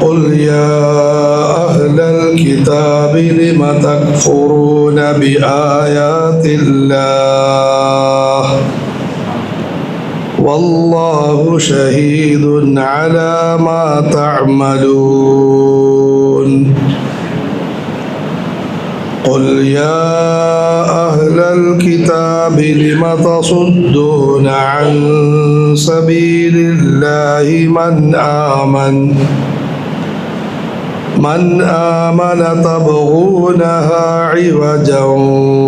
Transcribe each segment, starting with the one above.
قل يا أهل الكتاب لم تكفرون بآيات الله والله شهيد على ما تعملون قل يا أهل الكتاب لم تصدون عن سبيل الله من آمن من آمن تبغونها عوجا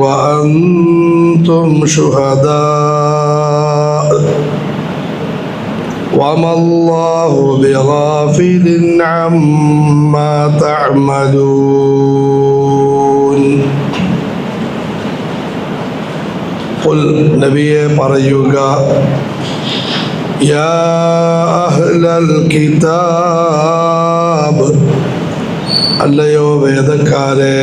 وأنتم شهداء وما الله بغافل عما تعملون قل നബിയെ പറയുക യാ അഹ്ലൽ കിതാബ് അല്ലയോ വേദക്കാരെ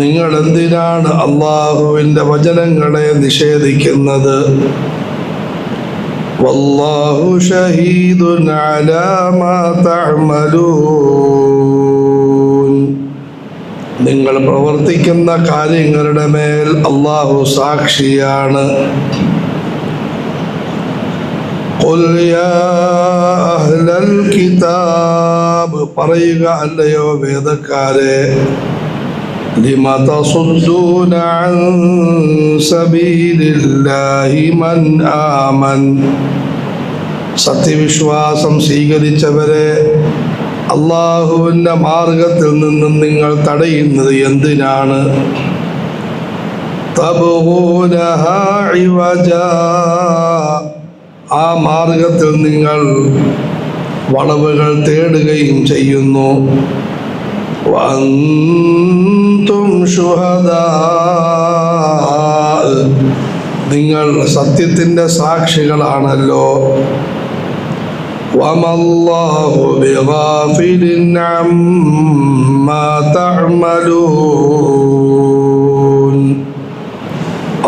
നിങ്ങൾ എന്തിനാണ് അള്ളാഹുവിന്റെ വചനങ്ങളെ നിഷേധിക്കുന്നത്? വല്ലാഹു നിങ്ങൾ പ്രവർത്തിക്കുന്ന കാര്യങ്ങളുടെ മേൽ അള്ളാഹു സാക്ഷിയാണ്. قل يا أهل الكتاب പറയുക അല്ലയോ വേദക്കാരെ لم تصدون عن سبيل الله من آمن സത്യവിശ്വാസം സ്വീകരിച്ചവരെ അള്ളാഹുവിൻ്റെ മാർഗത്തിൽ നിന്നും നിങ്ങൾ തടയുന്നത് എന്തിനാണ് തബൂനഹാ ഇവജാ. ആ മാർഗത്തിൽ നിങ്ങൾ വളവുകൾ തേടുകയും ചെയ്യുന്നു. നിങ്ങൾ സത്യത്തിന്റെ സാക്ഷികളാണല്ലോ. വമല്ലാഹു ബിഗാഫിലിൻ അമ്മാ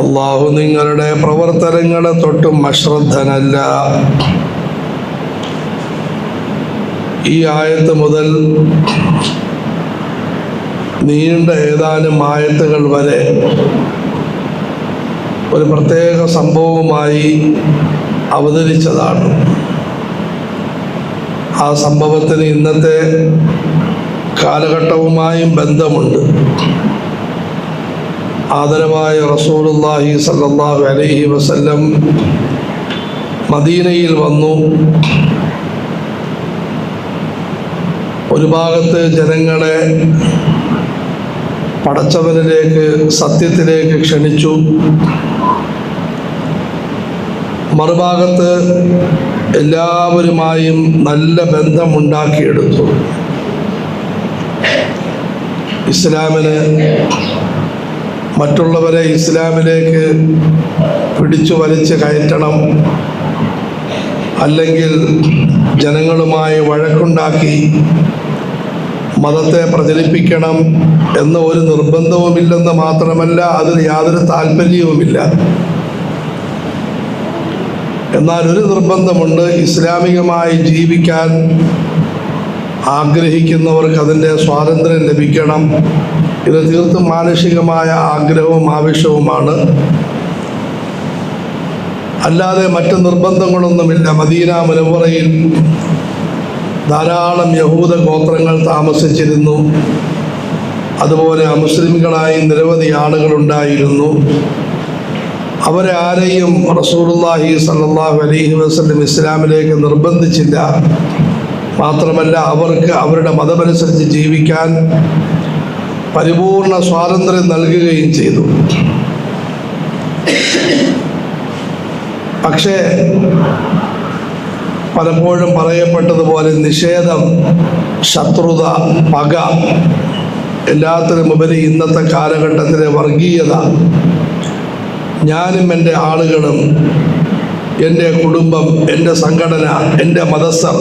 അള്ളാഹു നിങ്ങളുടെ പ്രവർത്തനങ്ങളെ തൊട്ടും അശ്രദ്ധനല്ല. ഈ ആയത്ത് മുതൽ നീണ്ട ഏതാനും ആയത്തുകൾ വരെ ഒരു പ്രത്യേക സംഭവവുമായി അവതരിച്ചതാണ്. ആ സംഭവത്തിന് ഇന്നത്തെ കാലഘട്ടവുമായും ബന്ധമുണ്ട്. ആദരവായ റസൂലുള്ളാഹി സല്ലല്ലാഹു അലൈഹി വസല്ലം മദീനയിൽ വന്നു. ഒരു ഭാഗത്ത് ജനങ്ങളെ പടച്ചവനിലേക്ക് സത്യത്തിലേക്ക് ക്ഷണിച്ചു. മറുഭാഗത്ത് എല്ലാവരുമായും നല്ല ബന്ധമുണ്ടാക്കിയെടുത്തു. ഇസ്ലാമിന് മറ്റുള്ളവരെ ഇസ്ലാമിലേക്ക് പിടിച്ചു വലിച്ച് കയറ്റണം. അല്ലെങ്കിൽ ജനങ്ങളുമായി വഴക്കുണ്ടാക്കി മതത്തെ പ്രചരിപ്പിക്കണം എന്ന ഒരു നിർബന്ധവുമില്ലെന്ന് മാത്രമല്ല അതിന് യാതൊരു താല്പര്യവുമില്ല. എന്നാൽ ഒരു നിർബന്ധമുണ്ട് ഇസ്ലാമികമായി ജീവിക്കാൻ ആഗ്രഹിക്കുന്നവർക്ക് അതിന്റെ സ്വാതന്ത്ര്യം ലഭിക്കണം. ഇത് തീർത്തും മാനുഷികമായ ആഗ്രഹവും ആവശ്യവുമാണ് അല്ലാതെ മറ്റ് നിർബന്ധങ്ങളൊന്നുമില്ല. മദീന മുനവറയിൽ ധാരാളം യഹൂദ ഗോത്രങ്ങൾ താമസിച്ചിരുന്നു. അതുപോലെ അമുസ്ലിംകളായി നിരവധി ആളുകളുണ്ടായിരുന്നു അവരെ ആരെയും റസൂലുള്ളാഹി സല്ലാഹു അലൈഹി വസല്ലം ഇസ്ലാമിലേക്ക് നിർബന്ധിച്ചില്ല. മാത്രമല്ല അവർക്ക് അവരുടെ മതമനുസരിച്ച് ജീവിക്കാൻ പരിപൂർണ സ്വാതന്ത്ര്യം നൽകുകയും ചെയ്തു. പക്ഷേ പലപ്പോഴും പറയപ്പെട്ടതുപോലെ നിഷേധം ശത്രുത പക എല്ലാത്തിനുമുപരി ഇന്നത്തെ കാലഘട്ടത്തിലെ വർഗീയത. ഞാനും എന്റെ ആളുകളും എന്റെ കുടുംബം എന്റെ സംഘടന എന്റെ മതസ്ഥർ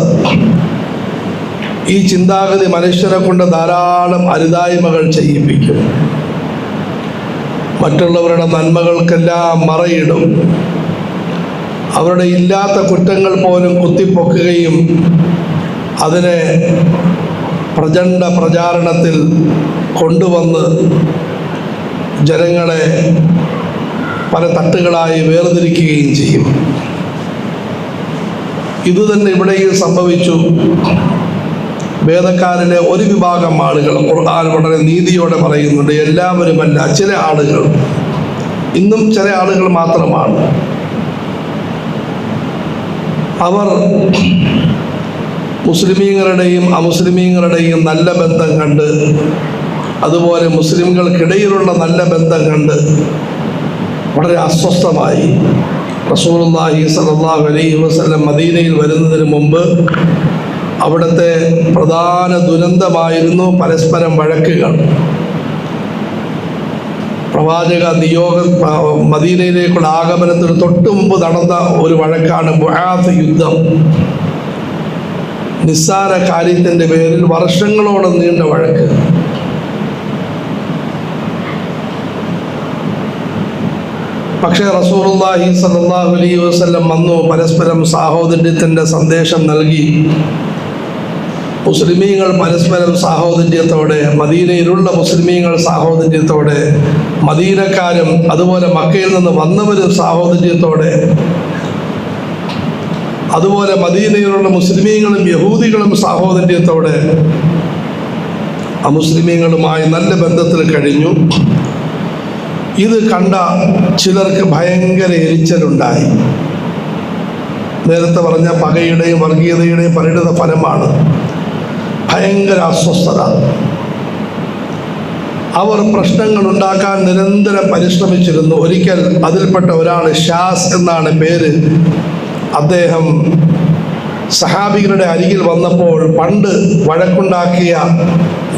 ഈ ചിന്താഗതി മനുഷ്യരെ കൊണ്ട് ധാരാളം അരുതായ്മകൾ ചെയ്യിപ്പിക്കും. മറ്റുള്ളവരുടെ നന്മകൾക്കെല്ലാം മറയിടും. അവരുടെ ഇല്ലാത്ത കുറ്റങ്ങൾ പോലും കുത്തിപ്പൊക്കുകയും അതിനെ പ്രചണ്ഡ പ്രചാരണത്തിൽ കൊണ്ടുവന്ന് ജനങ്ങളെ പല തട്ടുകളായി വേർതിരിക്കുകയും ചെയ്യും. ഇതുതന്നെ ഇവിടെയും സംഭവിച്ചു. വേദക്കാരിലെ ഒരു വിഭാഗം ആളുകൾ ഖുർആൻ വളരെ നീതിയോടെ പറയുന്നുണ്ട് എല്ലാവരുമല്ല ചില ആളുകൾ. ഇന്നും ചില ആളുകൾ മാത്രമാണ്. അവർ മുസ്ലിമീങ്ങളുടെയും അമുസ്ലിമീങ്ങളുടെയും നല്ല ബന്ധം കണ്ട് അതുപോലെ മുസ്ലിംകൾക്കിടയിലുള്ള നല്ല ബന്ധം കണ്ട് വളരെ അസ്വസ്ഥമായി റസൂലുള്ളാഹി സ്വല്ലല്ലാഹു അലൈഹി വസല്ലം മദീനയിൽ വരുന്നതിന് മുമ്പ് അവിടുത്തെ പ്രധാന ദുരന്തമായിരുന്നു പരസ്പരം വഴക്കുകൾ. പ്രവാചക നിയോഗ മദീനയിലേക്കുള്ള ആഗമനത്തിന് തൊട്ടു മുമ്പ് നടന്ന ഒരു വഴക്കാണ് ബുഹാത്ത് യുദ്ധം. നിസ്സാര കാര്യത്തിന്റെ പേരിൽ വർഷങ്ങളോളം നീണ്ട വഴക്ക്. പക്ഷേ റസൂലുള്ളാഹി സ്വല്ലല്ലാഹു അലൈഹി വസല്ലം വന്നു പരസ്പരം സാഹോദര്യത്തിന്റെ സന്ദേശം നൽകി. മുസ്ലിമീങ്ങൾ പരസ്പരം സാഹോദര്യത്തോടെ മദീനയിലുള്ള മുസ്ലിമീങ്ങൾ സാഹോദര്യത്തോടെ മദീനക്കാരും അതുപോലെ മക്കയിൽ നിന്ന് വന്നവരും സാഹോദര്യത്തോടെ അതുപോലെ മദീനയിലുള്ള മുസ്ലിമീങ്ങളും യഹൂദികളും സാഹോദര്യത്തോടെ അമുസ്ലിമീങ്ങളുമായി നല്ല ബന്ധത്തിൽ കഴിഞ്ഞു. ഇത് കണ്ട ചിലർക്ക് ഭയങ്കര എരിച്ചലുണ്ടായി. നേരത്തെ പറഞ്ഞ പകയുടെയും വർഗീയതയുടെയും പരിണിത ഫലമാണ്. ഭയങ്കര അസ്വസ്ഥത. അവർ പ്രശ്നങ്ങൾ ഉണ്ടാക്കാൻ നിരന്തരം പരിശ്രമിച്ചിരുന്നു. ഒരിക്കൽ അതിൽപ്പെട്ട ഒരാൾ ഷാസ് എന്നാണ് പേര്. അദ്ദേഹം സഹാബികളുടെ അരികിൽ വന്നപ്പോൾ പണ്ട് വഴക്കുണ്ടാക്കിയ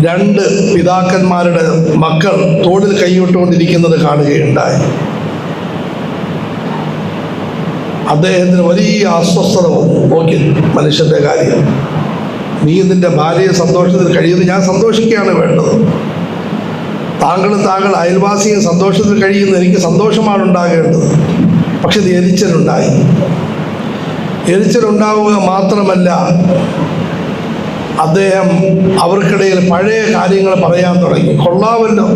രണ്ട് പിതാക്കന്മാരുടെ മക്കൾ തോളിൽ കൈവിട്ടുകൊണ്ടിരിക്കുന്നത് കാണുകയുണ്ടായി. അദ്ദേഹത്തിന് വലിയ അസ്വസ്ഥത വന്നു. നോക്കി മനുഷ്യന്റെ കാര്യം. നീ നിന്റെ ഭാര്യയെ സന്തോഷത്തിൽ കഴിയുന്നു. ഞാൻ സന്തോഷിക്കുകയാണ് വേണ്ടത്. താങ്കളും താങ്കൾ അയൽവാസിയും സന്തോഷത്തിൽ കഴിയുന്നു. എനിക്ക് സന്തോഷമാണ് ഉണ്ടാകേണ്ടത്. പക്ഷെ ഇത് എരിച്ചലുണ്ടായി. എരിച്ചലുണ്ടാവുക മാത്രമല്ല അദ്ദേഹം അവർക്കിടയിൽ പഴയ കാര്യങ്ങൾ പറയാൻ തുടങ്ങി. കൊള്ളാമല്ലോ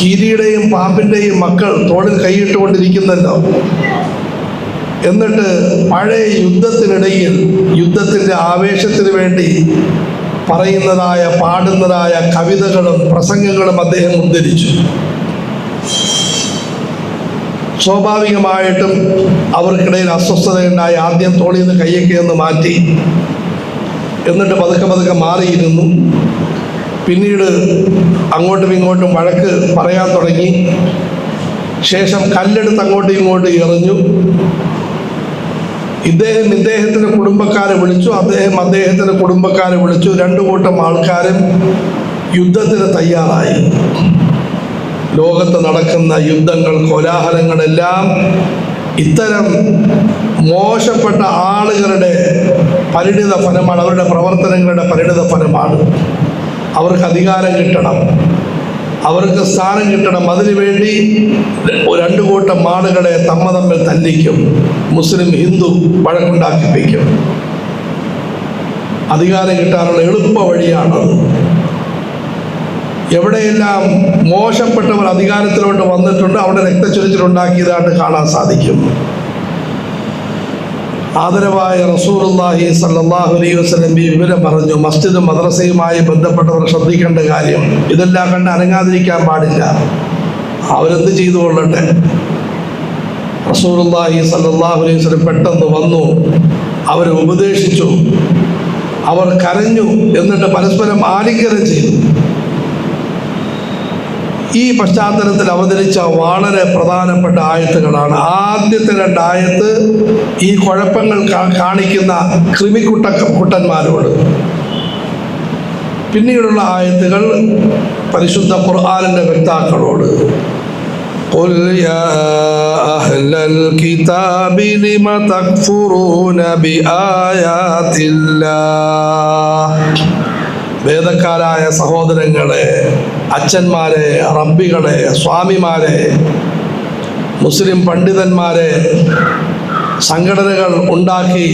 കീരിയുടെയും പാമ്പിന്റെയും മക്കൾ തോളിൽ കൈയിട്ടുകൊണ്ടിരിക്കുന്നല്ലോ. എന്നിട്ട് പഴയ യുദ്ധത്തിനിടയിൽ യുദ്ധത്തിന്റെ ആവേശത്തിന് വേണ്ടി പറയുന്നതായ പാടുന്നതായ കവിതകളും പ്രസംഗങ്ങളും അദ്ദേഹം ഉദ്ധരിച്ചു. സ്വാഭാവികമായിട്ടും അവർക്കിടയിൽ അസ്വസ്ഥതയുണ്ടായി ആദ്യം തോളിൽ നിന്ന് കയ്യൊക്കെ ഒന്ന് മാറ്റി എന്നിട്ട് പതുക്കെ പതുക്കെ മാറിയിരുന്നു. പിന്നീട് അങ്ങോട്ടും ഇങ്ങോട്ടും വഴക്ക് പറയാൻ തുടങ്ങി. ശേഷം കല്ലെടുത്ത് അങ്ങോട്ടും ഇങ്ങോട്ടും എറിഞ്ഞു. ഇദ്ദേഹം ഇദ്ദേഹത്തിന്റെ കുടുംബക്കാരെ വിളിച്ചു അദ്ദേഹം അദ്ദേഹത്തിന്റെ കുടുംബക്കാരെ വിളിച്ചു. രണ്ടു കൂട്ടം ആൾക്കാരും യുദ്ധത്തിന് തയ്യാറായി. ലോകത്ത് നടക്കുന്ന യുദ്ധങ്ങൾ കോലാഹലങ്ങളെല്ലാം ഇത്തരം മോശപ്പെട്ട ആളുകളുടെ പരിണിത ഫലമാണ് അവരുടെ പ്രവർത്തനങ്ങളുടെ പരിണിത ഫലമാണ്. അവർക്ക് അധികാരം കിട്ടണം. അവർക്ക് സ്ഥാനം കിട്ടണം. അതിനു വേണ്ടി രണ്ടു കൂട്ടം ആളുകളെ തമ്മ തമ്മിൽ തല്ലിക്കും. മുസ്ലിം ഹിന്ദു വഴക്കുണ്ടാക്കിപ്പിക്കും. അധികാരം കിട്ടാനുള്ള എളുപ്പ വഴിയാണത്. എവിടെയെല്ലാം മോശപ്പെട്ടവർ അധികാരത്തിലോട്ട് വന്നിട്ടുണ്ട് അവിടെ രക്തച്ചൊരിച്ചിലുണ്ടാക്കിയതായിട്ട് കാണാൻ സാധിക്കും. ആദരവായ റസൂറുല്ലാഹി സല്ലാഹു അലൈഹി വസ്ലം ഈ വിവരം പറഞ്ഞു. മസ്ജിദും മദ്രസയുമായി ബന്ധപ്പെട്ടവർ ശ്രദ്ധിക്കേണ്ട കാര്യം ഇതെല്ലാം കണ്ട് അനങ്ങാതിരിക്കാൻ പാടില്ല. അവരെന്ത് ചെയ്തു കൊള്ളട്ടെ? റസൂറുല്ലാഹി സല്ലാഹു അലൈഹി വസ്ലം പെട്ടെന്ന് വന്നു. അവരെ ഉപദേശിച്ചു. അവർ കരഞ്ഞു. എന്നിട്ട് പരസ്പരം ആലിംഗനം ചെയ്തു. ഈ പശ്ചാത്തലത്തിൽ അവതരിച്ച വളരെ പ്രധാനപ്പെട്ട ആയത്തുകളാണ് ആദ്യത്തെ രണ്ട് ആയത്ത് ഈ കുഴപ്പങ്ങൾ കാ- കാണിക്കുന്ന കൃമിക്കുട്ട കുട്ടന്മാരോട് പിന്നീടുള്ള ആയത്തുകൾ പരിശുദ്ധ ഖുർആാനിൻ്റെ വ്യക്താക്കളോട് قل يا أهل الكتاب لم تكفرون بآيات الله വേദക്കാരായ സഹോദരങ്ങളെ അച്ഛന്മാരെ റബ്ബികളെ സ്വാമിമാരെ മുസ്ലിം പണ്ഡിതന്മാരെ സംഘടനകൾ ഉണ്ടാക്കി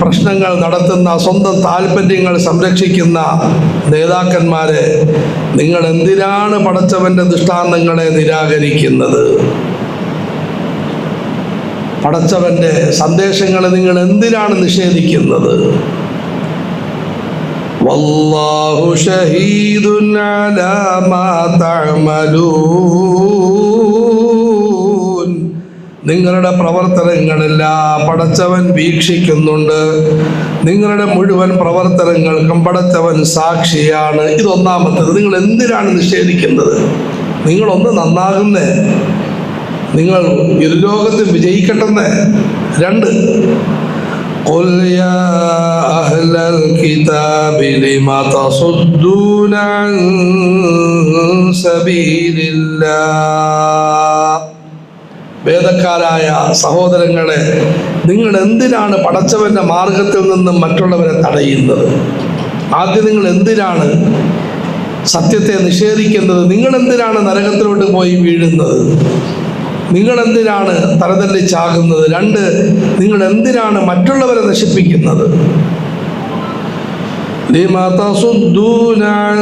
പ്രശ്നങ്ങൾ നടത്തുന്ന സ്വന്തം താല്പര്യങ്ങൾ സംരക്ഷിക്കുന്ന നേതാക്കന്മാരെ നിങ്ങൾ എന്തിനാണ് പടച്ചവന്റെ ദൃഷ്ടാന്തങ്ങളെ നിരാകരിക്കുന്നത്? പടച്ചവന്റെ സന്ദേശങ്ങളെ നിങ്ങൾ എന്തിനാണ് നിഷേധിക്കുന്നത്? വല്ലാഹു ഷഹീദുൻ അലാ മാ തഅമലൂൻ നിങ്ങളുടെ പ്രവർത്തനങ്ങളെല്ലാം പടച്ചവൻ വീക്ഷിക്കുന്നുണ്ട് നിങ്ങളുടെ മുഴുവൻ പ്രവർത്തനങ്ങൾക്കും പടച്ചവൻ സാക്ഷിയാണ് ഇതൊന്നാമത്തത് നിങ്ങൾ എന്തിനാണ് നിഷേധിക്കുന്നത് നിങ്ങളൊന്ന് നന്നാകുന്നേ നിങ്ങൾ ഇരുലോകത്ത് വിജയിക്കട്ടെന്ന് രണ്ട് قل يا أهل الكتاب لم تصدون عن سبيل الله വേദക്കാരായ സഹോദരങ്ങളെ നിങ്ങൾ എന്തിനാണ് പടച്ചവന്റെ മാർഗത്തിൽ നിന്നും മറ്റുള്ളവരെ തടയുന്നത് ആദ്യം നിങ്ങൾ എന്തിനാണ് സത്യത്തെ നിഷേധിക്കുന്നത് നിങ്ങൾ എന്തിനാണ് നരകത്തിലോട്ട് പോയി വീഴുന്നത് നിങ്ങൾ എന്തിനാണ് തലതല്ലി ചാകുന്നത് രണ്ട് നിങ്ങൾ എന്തിനാണ് മറ്റുള്ളവരെ നശിപ്പിക്കുന്നത് لم تصدون عن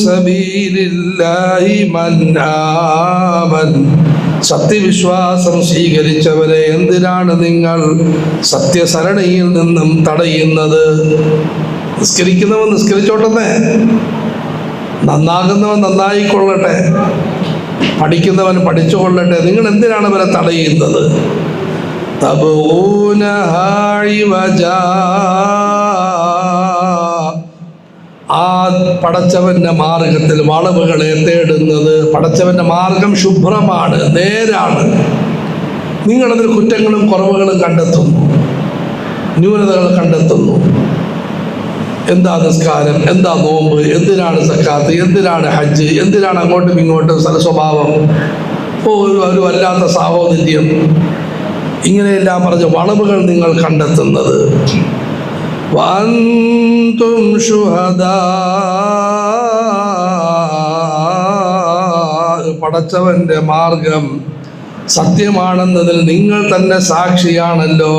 سبيل الله من آمن സത്യവിശ്വാസം സ്വീകരിച്ചവരെ എന്തിനാണ് നിങ്ങൾ സത്യസരണിയിൽ നിന്നും തടയുന്നത് നിസ്കരിക്കുന്നവൻ നിസ്കരിച്ചോട്ടെന്നേ നന്നാകുന്നവൻ നന്നായിക്കൊള്ളട്ടെ പഠിക്കുന്നവൻ പഠിച്ചുകൊള്ളട്ടെ നിങ്ങൾ എന്തിനാണ് അവരെ തടയുന്നത് തബൂനഹാ ഇവജാ. പടച്ചവന്റെ മാർഗത്തിൽ വളവുകളെ തേടുന്നത്. പടച്ചവന്റെ മാർഗം ശുഭ്രമാണ് നേരാണ്. നിങ്ങളതിൽ കുറ്റങ്ങളും കുറവുകളും കണ്ടെത്തുന്നു. ന്യൂനതകൾ കണ്ടെത്തുന്നു. എന്താ നിസ്കാരം? എന്താ നോമ്പ്? എന്തിനാണ് സക്കാത്ത്? എന്തിനാണ് ഹജ്ജ്? എന്തിനാണ് അങ്ങോട്ടും ഇങ്ങോട്ടും സ്വഭാവം? ഓ ഒരു വല്ലാത്ത സാഹോദര്യം. ഇങ്ങനെയെല്ലാം പറഞ്ഞ് വളവുകൾ നിങ്ങൾ കണ്ടെത്തുന്നത്. വഅൻതും ശുഹദാ. പടച്ചവന്റെ മാർഗം സത്യമാണെന്നതിൽ നിങ്ങൾ തന്നെ സാക്ഷിയാണല്ലോ.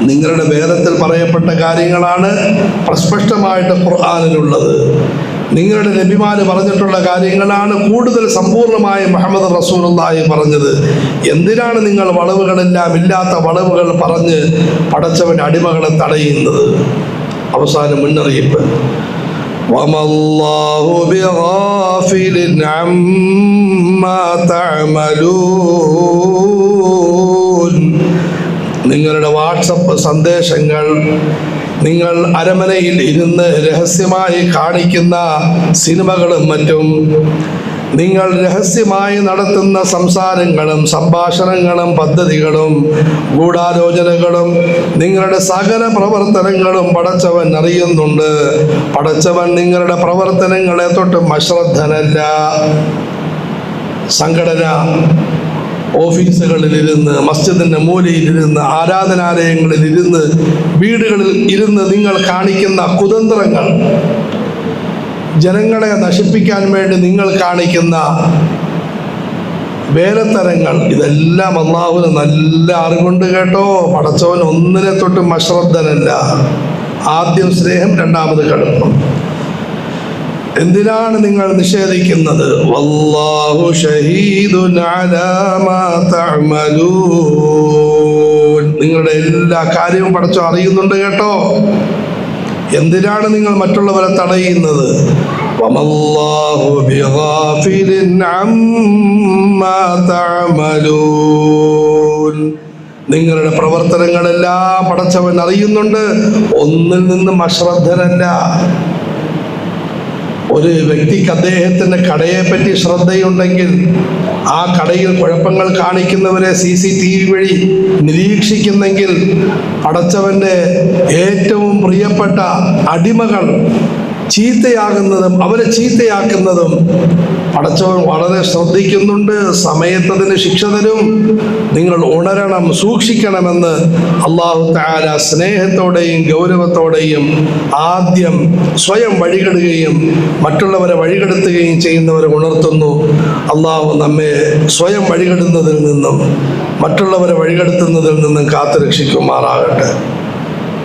നിങ്ങളുടെ വേദത്തിൽ പറയപ്പെട്ട കാര്യങ്ങളാണ് പ്രസ്പഷ്ടമായിട്ട് ഖുർആാനിലുള്ളത്. നിങ്ങളുടെ നബിമാര് പറഞ്ഞിട്ടുള്ള കാര്യങ്ങളാണ് കൂടുതൽ സമ്പൂർണമായി മുഹമ്മദ് റസൂലായി പറഞ്ഞത്. എന്തിനാണ് നിങ്ങൾ വളവുകളെല്ലാം ഇല്ലാത്ത വളവുകൾ പറഞ്ഞ് പടച്ചവൻ അടിമകളെ തടയുന്നത്? അവസാന മുന്നറിയിപ്പ്. നിങ്ങളുടെ വാട്സപ്പ് സന്ദേശങ്ങൾ നിങ്ങൾ അരമനയിൽ ഇരുന്ന് രഹസ്യമായി കാണിക്കുന്ന സിനിമകളും മറ്റും നിങ്ങൾ രഹസ്യമായി നടത്തുന്ന സംസാരങ്ങളും സംഭാഷണങ്ങളും പദ്ധതികളും ഗൂഢാലോചനകളും നിങ്ങളുടെ സകല പ്രവർത്തനങ്ങളും പടച്ചവൻ അറിയുന്നുണ്ട്. പടച്ചവൻ നിങ്ങളുടെ പ്രവർത്തനങ്ങളെ തൊട്ടും അശ്രദ്ധനല്ല. സംഘടന ഓഫീസുകളിൽ ഇരുന്ന് മസ്ജിദിന്റെ മൂലയിലിരുന്ന് ആരാധനാലയങ്ങളിൽ ഇരുന്ന് വീടുകളിൽ ഇരുന്ന് നിങ്ങൾ കാണിക്കുന്ന കുതന്ത്രങ്ങൾ ജനങ്ങളെ നശിപ്പിക്കാൻ വേണ്ടി നിങ്ങൾ കാണിക്കുന്ന വേലത്തരങ്ങൾ ഇതെല്ലാം അള്ളാഹുവിന് നല്ല അറിവുണ്ട് കേട്ടോ. പടച്ചവൻ ഒന്നിനെ തൊട്ടും അശ്രദ്ധനല്ല. ആദ്യം സ്നേഹം രണ്ടാമത് കടുപ്പം. എന്തിനാണ് നിങ്ങൾ നിഷേധിക്കുന്നത്? വല്ലാഹു ഷഹീദുൻ നിങ്ങളുടെ എല്ലാ കാര്യവും പഠിച്ചോ അറിയുന്നുണ്ട് കേട്ടോ. എന്തിനാണ് നിങ്ങൾ മറ്റുള്ളവരെ തടയുന്നത്? നിങ്ങളുടെ പ്രവർത്തനങ്ങളെല്ലാം പടച്ചവൻ അറിയുന്നുണ്ട്. ഒന്നിൽ നിന്നും അശ്രദ്ധനല്ല ഒരു വ്യക്തിക്ക് അദ്ദേഹത്തിന്റെ കടയെപ്പറ്റി പറ്റി ശ്രദ്ധയുണ്ടെങ്കിൽ ആ കടയിൽ കുഴപ്പങ്ങൾ കാണിക്കുന്നവരെ സി സി ടി വി വഴി നിരീക്ഷിക്കുന്നെങ്കിൽ പടച്ചവന്റെ ഏറ്റവും പ്രിയപ്പെട്ട അടിമകൾ ചീത്തയാകുന്നതും അവരെ ചീത്തയാക്കുന്നതും പടച്ചവൻ വളരെ ശ്രദ്ധിക്കുന്നുണ്ട്. സമയത്തതിന് ശിക്ഷ തരും. നിങ്ങൾ ഉണരണം സൂക്ഷിക്കണമെന്ന് അള്ളാഹു താര സ്നേഹത്തോടെയും ഗൗരവത്തോടെയും ആദ്യം സ്വയം വഴികെടുകയും മറ്റുള്ളവരെ വഴികെടുത്തുകയും ചെയ്യുന്നവരെ ഉണർത്തുന്നു. അള്ളാഹു നമ്മെ സ്വയം വഴികെടുന്നതിൽ നിന്നും മറ്റുള്ളവരെ വഴികെടുത്തുന്നതിൽ നിന്നും കാത്തുരക്ഷിക്കുമാറാകട്ടെ.